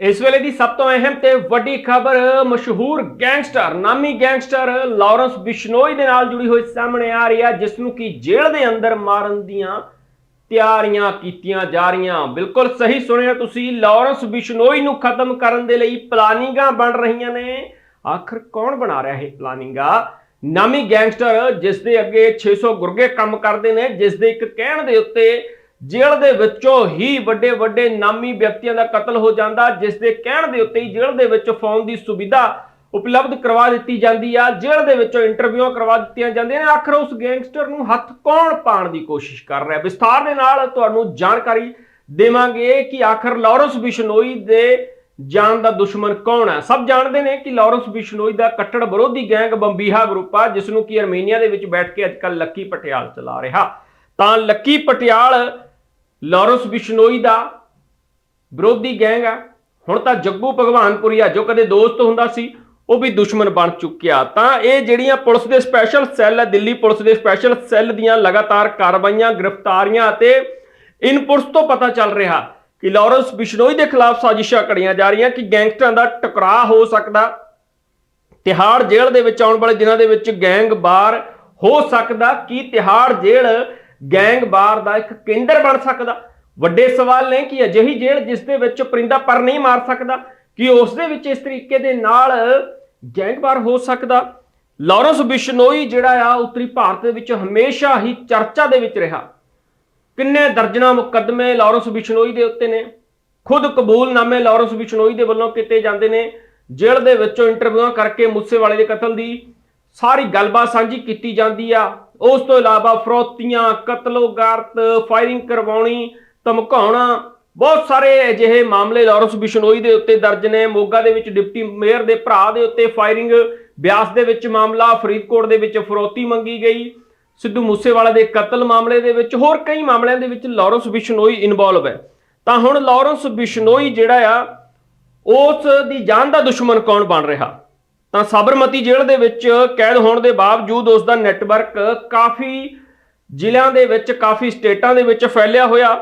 ਇਸ ਵੇਲੇ ਦੀ ਸਭ ਤੋਂ ਅਹਿਮ ਤੇ ਵੱਡੀ ਖਬਰ, ਮਸ਼ਹੂਰ ਗੈਂਗਸਟਰ, ਨਾਮੀ ਗੈਂਗਸਟਰ ਲਾਰੈਂਸ ਬਿਸ਼ਨੋਈ ਦੇ ਨਾਲ ਜੁੜੀ ਹੋਈ ਸਾਹਮਣੇ ਆ ਰਹੀ ਹੈ, ਜਿਸ ਨੂੰ ਕਿ ਜੇਲ੍ਹ ਦੇ ਅੰਦਰ ਮਾਰਨ ਦੀਆਂ ਤਿਆਰੀਆਂ ਕੀਤੀਆਂ ਜਾ ਰਹੀਆਂ। ਬਿਲਕੁਲ ਸਹੀ ਸੁਣਿਆ ਤੁਸੀਂ, ਲਾਰੈਂਸ ਬਿਸ਼ਨੋਈ ਨੂੰ ਖਤਮ ਕਰਨ ਦੇ ਲਈ ਪਲਾਨਿੰਗਾਂ ਬਣ ਰਹੀਆਂ ਨੇ। ਆਖਰ ਕੌਣ ਬਣਾ ਰਿਹਾ ਇਹ ਪਲਾਨਿੰਗਾਂ? ਨਾਮੀ ਗੈਂਗਸਟਰ, ਜਿਸ ਦੇ ਅੱਗੇ 600 ਗੁਰਗੇ ਕੰਮ ਕਰਦੇ ਨੇ, ਜਿਸ ਦੇ ਇੱਕ ਕਹਿਣ ਦੇ ਉੱਤੇ ਜੇਲ੍ਹ ਦੇ ਵਿੱਚੋਂ ਹੀ ਵੱਡੇ ਵੱਡੇ ਨਾਮੀ ਵਿਅਕਤੀਆਂ ਦਾ ਕਤਲ ਹੋ ਜਾਂਦਾ, ਜਿਸ ਦੇ ਕਹਿਣ ਦੇ ਉੱਤੇ ਹੀ ਜੇਲ੍ਹ ਦੇ ਵਿੱਚ ਫੋਨ ਦੀ ਸੁਵਿਧਾ ਉਪਲਬਧ ਕਰਵਾ ਦਿੱਤੀ ਜਾਂਦੀ ਆ। ਜੇਲ੍ਹ ਦੇ ਵਿੱਚੋਂ ਇੰਟਰਵਿਊਆਂ ਕਰਵਾ ਦਿੱਤੀਆਂ ਜਾਂਦੀਆਂ ਨੇ। ਆਖਰ ਉਸ ਗੈਂਗਸਟਰ ਨੂੰ ਹੱਥ ਕੌਣ ਪਾਉਣ ਦੀ ਕੋਸ਼ਿਸ਼ ਕਰ ਰਿਹਾ ਵਿਸਥਾਰ ਦੇ ਨਾਲ ਤੁਹਾਨੂੰ ਜਾਣਕਾਰੀ ਦੇਵਾਂਗੇ ਕਿ ਆਖਰ ਲਾਰੈਂਸ ਬਿਸ਼ਨੋਈ ਦੇ ਜਾਨ ਦਾ ਦੁਸ਼ਮਣ ਕੌਣ ਹੈ? ਸਭ ਜਾਣਦੇ ਨੇ ਕਿ ਲਾਰੈਂਸ ਬਿਸ਼ਨੋਈ ਦਾ ਕੱਟੜ ਵਿਰੋਧੀ ਗੈਂਗ ਬੰਬੀਹਾ ਗਰੁੱਪ ਆ, ਜਿਸ ਨੂੰ ਕਿ ਅਰਮੇਨੀਆ ਦੇ ਵਿੱਚ ਬੈਠ ਕੇ ਅੱਜਕੱਲ ਲੱਕੀ ਪਟਿਆਲ ਚਲਾ ਰਿਹਾ। ਤਾਂ ਲੱਕੀ ਪਟਿਆਲ ਲਾਰੈਂਸ ਬਿਸ਼ਨੋਈ ਦਾ ਵਿਰੋਧੀ ਗੈਂਗ ਆ। ਹੁਣ ਤਾਂ ਜੱਗੂ ਭਗਵਾਨਪੁਰੀਆ ਜੋ ਕਦੇ ਦੋਸਤ ਹੁੰਦਾ ਸੀ, ਉਹ ਵੀ ਦੁਸ਼ਮਣ ਬਣ ਚੁੱਕਿਆ। ਤਾਂ ਇਹ ਜਿਹੜੀਆਂ ਪੁਲਿਸ ਦੇ ਸਪੈਸ਼ਲ ਸੈੱਲ ਹੈ ਦਿੱਲੀ ਪੁਲਿਸ ਦੇ ਸਪੈਸ਼ਲ ਸੈੱਲ ਦੀਆਂ ਲਗਾਤਾਰ ਕਾਰਵਾਈਆਂ, ਗ੍ਰਿਫਤਾਰੀਆਂ ਅਤੇ ਇਨਪੁਟਸ ਤੋਂ ਪਤਾ ਚੱਲ ਰਿਹਾ ਕਿ ਲਾਰੈਂਸ ਬਿਸ਼ਨੋਈ ਦੇ ਖਿਲਾਫ ਸਾਜ਼ਿਸ਼ਾਂ ਘੜੀਆਂ ਜਾ ਰਹੀਆਂ ਕਿ ਗੈਂਗਸਟਰਾਂ ਦਾ ਟਕਰਾਅ ਹੋ ਸਕਦਾ, ਤਿਹਾੜ ਜੇਲ੍ਹ ਦੇ ਵਿੱਚ ਆਉਣ ਵਾਲੇ ਦਿਨਾਂ ਦੇ ਵਿੱਚ ਗੈਂਗ ਬਾਰ ਹੋ ਸਕਦਾ। ਕਿ ਤਿਹਾੜ ਜੇਲ੍ਹ ਗੈਂਗਵਾਰ ਦਾ ਇੱਕ ਕੇਂਦਰ ਬਣ ਸਕਦਾ। ਵੱਡੇ ਸਵਾਲ ਨੇ ਕਿ ਅਜਿਹੀ ਜੇਲ੍ਹ ਜਿਸ ਦੇ ਵਿੱਚ ਪਰਿੰਦਾ ਪਰ ਨਹੀਂ ਮਾਰ ਸਕਦਾ, ਕਿ ਉਸ ਦੇ ਵਿੱਚ ਇਸ ਤਰੀਕੇ ਦੇ ਨਾਲ ਗੈਂਗਵਾਰ ਹੋ ਸਕਦਾ। ਲਾਰੈਂਸ ਬਿਸ਼ਨੋਈ ਜਿਹੜਾ ਆ, ਉੱਤਰੀ ਭਾਰਤ ਦੇ ਵਿੱਚ ਹਮੇਸ਼ਾ ਹੀ ਚਰਚਾ ਦੇ ਵਿੱਚ ਰਿਹਾ। ਕਿੰਨੇ ਦਰਜਨਾਂ ਮੁਕੱਦਮੇ ਲਾਰੈਂਸ ਬਿਸ਼ਨੋਈ ਦੇ ਉੱਤੇ ਨੇ। ਖੁਦ ਕਬੂਲਨਾਮੇ ਲਾਰੈਂਸ ਬਿਸ਼ਨੋਈ ਦੇ ਵੱਲੋਂ ਕੀਤੇ ਜਾਂਦੇ ਨੇ। ਜੇਲ੍ਹ ਦੇ ਵਿੱਚੋਂ ਇੰਟਰਵਿਊਆਂ ਕਰਕੇ ਮੁੱਸੇਵਾਲੇ ਦੇ ਕਤਲ ਦੀ ਸਾਰੀ ਗੱਲਬਾਤ ਸਾਂਝੀ ਕੀਤੀ ਜਾਂਦੀ ਆ। ਉਸ ਤੋਂ ਇਲਾਵਾ ਫਰੋਤੀਆਂ, ਕਤਲੋਗਾਰਤ ਫਾਇਰਿੰਗ ਕਰਵਾਉਣੀ, ਧਮਕਾਉਣਾ, ਬਹੁਤ ਸਾਰੇ ਅਜਿਹੇ ਮਾਮਲੇ ਲਾਰੈਂਸ ਬਿਸ਼ਨੋਈ ਦੇ ਉੱਤੇ ਦਰਜ ਨੇ। ਮੋਗਾ ਦੇ ਵਿੱਚ ਡਿਪਟੀ ਮੇਅਰ ਦੇ ਭਰਾ ਦੇ ਉੱਤੇ ਫਾਇਰਿੰਗ ਬਿਆਸ ਦੇ ਵਿੱਚ ਮਾਮਲਾ, ਫਰੀਦਕੋਟ ਦੇ ਵਿੱਚ ਫਰੋਤੀ ਮੰਗੀ ਗਈ। ਸਿੱਧੂ ਮੂਸੇਵਾਲਾ ਦੇ ਕਤਲ ਮਾਮਲੇ ਦੇ ਵਿੱਚ ਹੋਰ ਕਈ ਮਾਮਲਿਆਂ ਦੇ ਵਿੱਚ ਲਾਰੈਂਸ ਬਿਸ਼ਨੋਈ ਇਨਵੋਲਵ ਹੈ। ਤਾਂ ਹੁਣ ਲਾਰੈਂਸ ਬਿਸ਼ਨੋਈ ਜਿਹੜਾ ਆ, ਉਸ ਦੀ ਜਾਨ ਦਾ ਦੁਸ਼ਮਣ ਕੌਣ ਬਣ ਰਿਹਾ? ਤਾਂ ਸਾਬਰਮਤੀ ਜੇਲ੍ਹ ਦੇ ਵਿੱਚ ਕੈਦ ਹੋਣ ਦੇ ਬਾਵਜੂਦ ਉਸ ਦਾ ਨੈਟਵਰਕ ਕਾਫੀ ਜ਼ਿਲ੍ਹਿਆਂ ਦੇ ਵਿੱਚ, ਕਾਫੀ ਸਟੇਟਾਂ ਦੇ ਵਿੱਚ ਫੈਲਿਆ ਹੋਇਆ।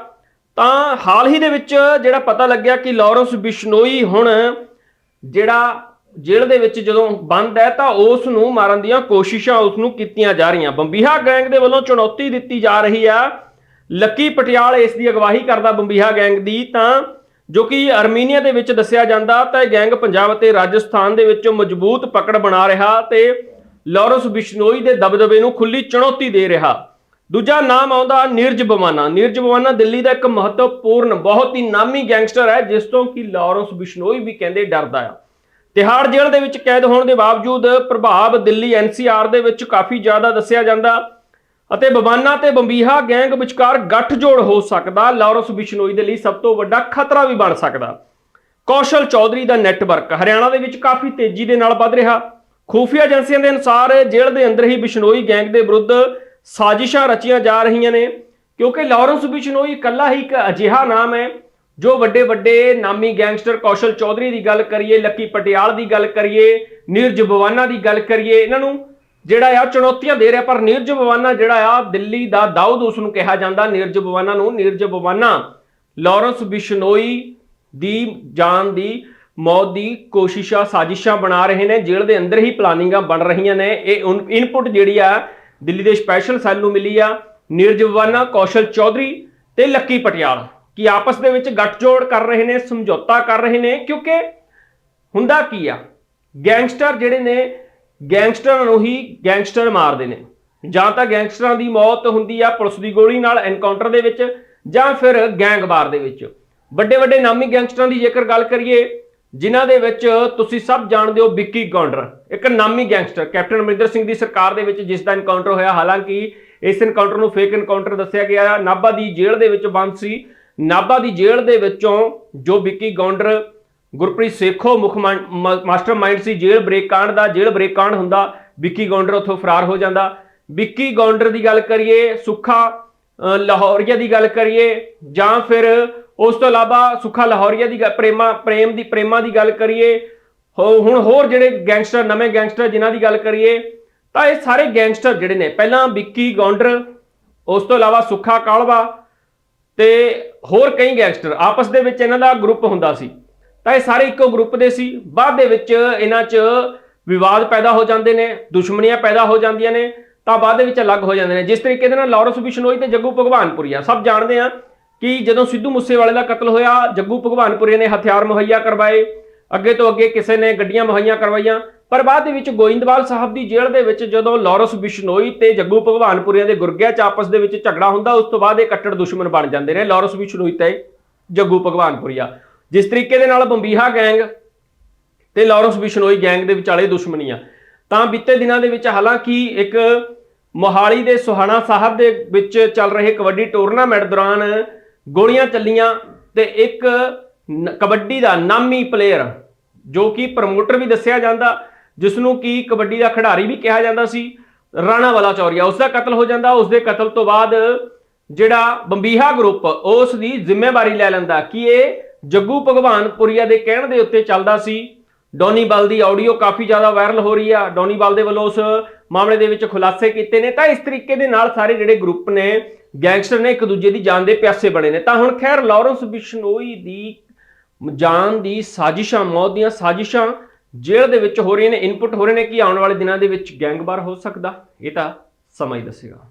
ਤਾਂ ਹਾਲ ਹੀ ਦੇ ਵਿੱਚ ਜਿਹੜਾ ਪਤਾ ਲੱਗਿਆ ਕਿ ਲਾਰੈਂਸ ਬਿਸ਼ਨੋਈ ਹੁਣ ਜਿਹੜਾ ਜੇਲ੍ਹ ਦੇ ਵਿੱਚ ਜਦੋਂ ਬੰਦ ਹੈ ਤਾਂ ਉਸ ਨੂੰ ਮਾਰਨ ਦੀਆਂ ਕੋਸ਼ਿਸ਼ਾਂ ਉਸ ਨੂੰ ਕੀਤੀਆਂ ਜਾ ਰਹੀਆਂ। ਬੰਬੀਹਾ ਗੈਂਗ ਦੇ ਵੱਲੋਂ ਚੁਣੌਤੀ ਦਿੱਤੀ ਜਾ ਰਹੀ ਆ। ਲੱਕੀ ਪਟਿਆਲ ਇਸ ਦੀ ਅਗਵਾਈ ਕਰਦਾ ਬੰਬੀਹਾ ਗੈਂਗ ਦੀ ਤਾਂ ਜੋ ਕਿ ਅਰਮੀਨੀਆ ਦੇ ਵਿੱਚ ਦੱਸਿਆ ਜਾਂਦਾ ਤਾਂ ਇਹ ਗੈਂਗ ਪੰਜਾਬ ਅਤੇ ਰਾਜਸਥਾਨ ਦੇ ਵਿੱਚ ਮਜ਼ਬੂਤ ਪਕੜ ਬਣਾ ਰਿਹਾ ਤੇ ਲਾਰੈਂਸ ਬਿਸ਼ਨੋਈ ਦੇ ਦਬਦਬੇ ਨੂੰ ਖੁੱਲੀ ਚੁਣੌਤੀ ਦੇ ਰਿਹਾ। ਦੂਜਾ ਨਾਮ ਆਉਂਦਾ ਨੀਰਜ ਬਵਾਨਾ। ਨੀਰਜ ਬਵਾਨਾ ਦਿੱਲੀ ਦਾ ਇੱਕ ਮਹੱਤਵਪੂਰਨ, ਬਹੁਤ ਹੀ ਨਾਮੀ ਗੈਂਗਸਟਰ ਹੈ, ਜਿਸ ਤੋਂ ਕਿ ਲਾਰੈਂਸ ਬਿਸ਼ਨੋਈ ਵੀ ਕਹਿੰਦੇ ਡਰਦਾ ਆ। ਤਿਹਾੜ ਜੇਲ੍ਹ ਦੇ ਵਿੱਚ ਕੈਦ ਹੋਣ ਦੇ ਬਾਵਜੂਦ ਪ੍ਰਭਾਵ ਦਿੱਲੀ ਐਨਸੀਆਰ ਦੇ ਵਿੱਚ ਕਾਫੀ ਜ਼ਿਆਦਾ ਦੱਸਿਆ ਜਾਂਦਾ। ਅਤੇ ਬਵਾਨਾ ਤੇ ਬੰਬੀਹਾ ਗੈਂਗ ਵਿਚਕਾਰ ਗੱਠਜੋੜ ਹੋ ਸਕਦਾ ਲਾਰੈਂਸ ਬਿਸ਼ਨੋਈ ਦੇ ਲਈ ਸਭ ਤੋਂ ਵੱਡਾ ਖਤਰਾ ਵੀ ਬਣ ਸਕਦਾ। ਕੌਸ਼ਲ ਚੌਧਰੀ ਦਾ ਨੈਟਵਰਕ ਹਰਿਆਣਾ ਦੇ ਵਿੱਚ ਕਾਫੀ ਤੇਜ਼ੀ ਦੇ ਨਾਲ ਵੱਧ ਰਿਹਾ। ਖੂਫੀਆ ਏਜੰਸੀਆਂ ਦੇ ਅਨੁਸਾਰ ਜੇਲ੍ਹ ਦੇ ਅੰਦਰ ਹੀ ਬਿਸ਼ਨੋਈ ਗੈਂਗ ਦੇ ਵਿਰੁੱਧ ਸਾਜ਼ਿਸ਼ਾਂ ਰਚੀਆਂ ਜਾ ਰਹੀਆਂ ਨੇ, ਕਿਉਂਕਿ ਲਾਰੈਂਸ ਬਿਸ਼ਨੋਈ ਇਕੱਲਾ ਹੀ ਇੱਕ ਅਜਿਹਾ ਨਾਮ ਹੈ, ਜੋ ਵੱਡੇ ਵੱਡੇ ਨਾਮੀ ਗੈਂਗਸਟਰ ਕੌਸ਼ਲ ਚੌਧਰੀ ਦੀ ਗੱਲ ਕਰੀਏ, ਲੱਕੀ ਪਟਿਆਲ ਦੀ ਗੱਲ ਕਰੀਏ, ਨੀਰਜ ਬਵਾਨਾ ਦੀ ਗੱਲ ਕਰੀਏ, ਇਹਨਾਂ ਨੂੰ ਜਿਹੜਾ ਆ ਚੁਣੌਤੀਆਂ ਦੇ ਰਿਹਾ, ਪਰ ਨੀਰਜ ਬਵਾਨਾ ਜਿਹੜਾ ਆ, ਦਿੱਲੀ ਦਾ ਦਾਊਦ ਉਸ ਨੂੰ ਕਿਹਾ ਜਾਂਦਾ। ਨੀਰਜ ਬਵਾਨਾ ਨੂੰ, ਨੀਰਜ ਬਵਾਨਾ, ਲਾਰੈਂਸ ਬਿਸ਼ਨੋਈ ਦੀ ਜਾਨ ਦੀ ਮੌਤ ਦੀ ਕੋਸ਼ਿਸ਼ਾਂ, ਸਾਜ਼ਿਸ਼ਾਂ ਬਣਾ ਰਹੇ ਨੇ। ਜੇਲ੍ਹ ਦੇ ਅੰਦਰ ਹੀ ਪਲਾਨਿੰਗਾਂ ਬਣ ਰਹੀਆਂ ਨੇ। ਇਹ ਇਨਪੁਟ ਜਿਹੜੀ ਆ, ਦਿੱਲੀ ਦੇ ਸਪੈਸ਼ਲ ਸੈੱਲ ਨੂੰ ਮਿਲੀ ਆ। ਨੀਰਜ ਬਵਾਨਾ, ਕੌਸ਼ਲ ਚੌਧਰੀ ਤੇ ਲੱਕੀ ਪਟਿਆਲ, ਕਿ ਆਪਸ ਦੇ ਵਿੱਚ ਗੱਠਜੋੜ ਕਰ ਰਹੇ ਨੇ, ਸਮਝੌਤਾ ਕਰ ਰਹੇ ਨੇ, ਕਿਉਂਕਿ ਹੁੰਦਾ ਕੀ ਆ, ਗੈਂਗਸਟਰ ਜਿਹੜੇ ਨੇ ਗੈਂਗਸਟਰਾਂ ਨੂੰ ਹੀ ਗੈਂਗਸਟਰ ਮਾਰਦੇ ਨੇ। ਜਾਂ ਤਾਂ ਗੈਂਗਸਟਰਾਂ ਦੀ ਮੌਤ ਹੁੰਦੀ ਆ ਪੁਲਿਸ ਦੀ ਗੋਲੀ ਨਾਲ ਐਨਕਾਊਂਟਰ ਦੇ ਵਿੱਚ, ਜਾਂ ਫਿਰ ਗੈਂਗਵਾਰ ਦੇ ਵਿੱਚ। ਵੱਡੇ ਵੱਡੇ ਨਾਮੀ ਗੈਂਗਸਟਰਾਂ ਦੀ ਜੇਕਰ ਗੱਲ ਕਰੀਏ, ਜਿਨ੍ਹਾਂ ਦੇ ਵਿੱਚ ਤੁਸੀਂ ਸਭ ਜਾਣਦੇ ਹੋ ਵਿੱਕੀ ਗੌਂਡਰ ਇੱਕ ਨਾਮੀ ਗੈਂਗਸਟਰ, ਕੈਪਟਨ ਅਮਰਿੰਦਰ ਸਿੰਘ ਦੀ ਸਰਕਾਰ ਦੇ ਵਿੱਚ ਜਿਸ ਦਾ ਐਨਕਾਊਂਟਰ ਹੋਇਆ। ਹਾਲਾਂਕਿ ਇਸ ਐਨਕਾਊਂਟਰ ਨੂੰ ਫੇਕ ਐਨਕਾਊਂਟਰ ਦੱਸਿਆ ਗਿਆ। ਨਾਭਾ ਦੀ ਜੇਲ੍ਹ ਦੇ ਵਿੱਚ ਬੰਦ ਸੀ। ਨਾਭਾ ਦੀ ਜੇਲ੍ਹ ਦੇ ਵਿੱਚੋਂ ਜੋ ਵਿੱਕੀ ਗੌਂਡਰ ਗੁਰਪ੍ਰੀਤ ਸੇਖੋ ਮੁੱਖ ਮਾਸਟਰ ਮਾਈਂਡ ਸੀ ਜੇਲ੍ਹ ਬ੍ਰੇਕ ਕਾਂਡ ਦਾ ਜੇਲ੍ਹ ਬ੍ਰੇਕ ਕਾਂਡ ਹੁੰਦਾ ਵਿੱਕੀ ਗੌਂਡਰ ਉੱਥੋਂ ਫਰਾਰ ਹੋ ਜਾਂਦਾ। ਵਿੱਕੀ ਗੌਂਡਰ ਦੀ ਗੱਲ ਕਰੀਏ ਸੁੱਖਾ ਅ, ਲਾਹੌਰੀਆ ਦੀ ਗੱਲ ਕਰੀਏ ਜਾਂ ਫਿਰ ਉਸ ਤੋਂ ਇਲਾਵਾ ਸੁੱਖਾ ਲਾਹੌਰੀਆ ਦੀ ਗੱਲ- ਪ੍ਰੇਮਾ ਪ੍ਰੇਮ ਦੀ ਪ੍ਰੇਮਾ ਦੀ ਗੱਲ ਕਰੀਏ ਹੋ- ਹੁਣ ਹੋਰ ਜਿਹੜੇ ਗੈਂਗਸਟਰ ਨਵੇਂ ਗੈਂਗਸਟਰ ਜਿਨ੍ਹਾਂ ਦੀ ਗੱਲ ਕਰੀਏ ਤਾਂ ਇਹ ਸਾਰੇ ਗੈਂਗਸਟਰ ਜਿਹੜੇ ਨੇ ਪਹਿਲਾਂ ਵਿੱਕੀ ਗੌਂਡਰ ਉਸ ਤੋਂ ਇਲਾਵਾ ਸੁੱਖਾ ਕਾਲਵਾ ਤੇ ਹੋਰ ਕਈ ਗੈਂਗਸਟਰ ਆਪਸ ਦੇ ਵਿੱਚ ਇਹਨਾਂ ਦਾ ਗਰੁੱਪ ਹੁੰਦਾ ਸੀ। ਤਾਂ ਇਹ ਸਾਰੇ ਇੱਕੋ ਗਰੁੱਪ ਦੇ ਸੀ। ਬਾਅਦ ਦੇ ਵਿੱਚ ਇਹਨਾਂ 'ਚ ਵਿਵਾਦ ਪੈਦਾ ਹੋ ਜਾਂਦੇ ਨੇ, ਦੁਸ਼ਮਣੀਆਂ ਪੈਦਾ ਹੋ ਜਾਂਦੀਆਂ ਨੇ, ਤਾਂ ਬਾਅਦ ਦੇ ਵਿੱਚ ਅਲੱਗ ਹੋ ਜਾਂਦੇ ਨੇ। ਜਿਸ ਤਰੀਕੇ ਦੇ ਨਾਲ ਲਾਰੈਂਸ ਬਿਸ਼ਨੋਈ ਤੇ ਜੱਗੂ ਭਗਵਾਨਪੁਰੀਆ, ਸਭ ਜਾਣਦੇ ਆ ਕਿ ਜਦੋਂ ਸਿੱਧੂ ਮੂਸੇਵਾਲੇ ਦਾ ਕਤਲ ਹੋਇਆ, ਜੱਗੂ ਭਗਵਾਨਪੁਰੀਆ ਨੇ ਹਥਿਆਰ ਮੁਹੱਈਆ ਕਰਵਾਏ, ਅੱਗੇ ਤੋਂ ਅੱਗੇ ਕਿਸੇ ਨੇ ਗੱਡੀਆਂ ਮੁਹੱਈਆ ਕਰਵਾਈਆਂ। ਪਰ ਬਾਅਦ ਦੇ ਵਿੱਚ ਗੋਇੰਦਵਾਲ ਸਾਹਿਬ ਦੀ ਜੇਲ੍ਹ ਦੇ ਵਿੱਚ ਜਦੋਂ ਲਾਰੈਂਸ ਬਿਸ਼ਨੋਈ ਤੇ ਜੱਗੂ ਭਗਵਾਨਪੁਰੀਆ ਦੇ ਗੁਰਗਿਆ ਚ ਆਪਸ ਦੇ ਵਿੱਚ ਝਗੜਾ ਹੁੰਦਾ, ਉਸ ਤੋਂ ਬਾਅਦ ਇਹ ਕੱਟੜ ਦੁਸ਼ਮਣ ਬਣ ਜਾਂਦੇ ਨੇ ਲਾਰੈਂਸ ਬਿਸ਼ਨੋਈ ਤੇ ਜੱਗੂ ਭਗਵਾਨਪੁਰੀਆ। ਜਿਸ ਤਰੀਕੇ ਦੇ ਨਾਲ ਬੰਬੀਹਾ ਗੈਂਗ ਤੇ ਲਾਰੈਂਸ ਬਿਸ਼ਨੋਈ ਗੈਂਗ ਦੇ ਵਿਚਾਲੇ ਦੁਸ਼ਮਣੀ ਆ ਤਾਂ ਬੀਤੇ ਦਿਨਾਂ ਦੇ ਵਿੱਚ ਹਾਲਾਂਕਿ ਇੱਕ ਮੋਹਾਲੀ ਦੇ ਸੁਹਾਣਾ ਸਾਹਿਬ ਦੇ ਵਿੱਚ ਚੱਲ ਰਹੇ ਕਬੱਡੀ ਟੂਰਨਾਮੈਂਟ ਦੌਰਾਨ ਗੋਲੀਆਂ ਚੱਲੀਆਂ ਤੇ ਇੱਕ ਕਬੱਡੀ ਦਾ ਨਾਮੀ ਪਲੇਅਰ ਜੋ ਕਿ ਪ੍ਰਮੋਟਰ ਵੀ ਦੱਸਿਆ ਜਾਂਦਾ ਜਿਸ ਨੂੰ ਕਿ ਕਬੱਡੀ ਦਾ ਖਿਡਾਰੀ ਵੀ ਕਿਹਾ ਜਾਂਦਾ ਸੀ, ਰਾਣਾ ਵਾਲਾ ਚੌਰੀਆ। ਉਸ ਦਾ ਕਤਲ ਹੋ ਜਾਂਦਾ ਉਸ ਦੇ ਕਤਲ ਤੋਂ ਬਾਅਦ ਜਿਹੜਾ ਬੰਬੀਹਾ ਗਰੁੱਪ ਉਸ ਦੀ ਜ਼ਿੰਮੇਵਾਰੀ ਲੈ ਲੈਂਦਾ। ਕਿ ਇਹ ਜੱਗੂ ਭਗਵਾਨਪੁਰੀਆ ਦੇ ਕਹਿਣ ਦੇ ਉੱਤੇ ਚੱਲਦਾ ਸੀ ਡੋਨੀ ਬਲ ਦੀ ਆਡੀਓ ਕਾਫੀ ਜ਼ਿਆਦਾ ਵਾਇਰਲ ਹੋ ਰਹੀ ਆ। ਡੋਨੀ ਬਲ ਦੇ ਵੱਲੋਂ ਉਸ ਮਾਮਲੇ ਦੇ ਵਿੱਚ ਖੁਲਾਸੇ ਕੀਤੇ ਨੇ। ਤਾਂ ਇਸ ਤਰੀਕੇ ਦੇ ਨਾਲ ਸਾਰੇ ਜਿਹੜੇ ਗਰੁੱਪ ਨੇ ਗੈਂਗਸਟਰ ਨੇ ਇੱਕ ਦੂਜੇ ਦੀ ਜਾਨ ਦੇ ਪਿਆਸੇ ਬਣੇ ਨੇ। ਤਾਂ ਹੁਣ ਖੈਰ ਲਾਰੈਂਸ ਬਿਸ਼ਨੋਈ ਦੀ ਜਾਨ ਦੀ ਸਾਜ਼ਿਸ਼ਾਂ, ਮੌਤ ਦੀਆਂ ਸਾਜ਼ਿਸ਼ਾਂ ਜੇਲ੍ਹ ਦੇ ਵਿੱਚ ਹੋ ਰਹੀਆਂ ਨੇ ਇਨਪੁਟ ਹੋ ਰਹੇ ਨੇ ਕਿ ਆਉਣ ਵਾਲੇ ਦਿਨਾਂ ਦੇ ਵਿੱਚ ਗੈਂਗਵਾਰ ਹੋ ਸਕਦਾ? ਇਹ ਤਾਂ ਸਮਾਂ ਹੀ ਦੱਸੇਗਾ।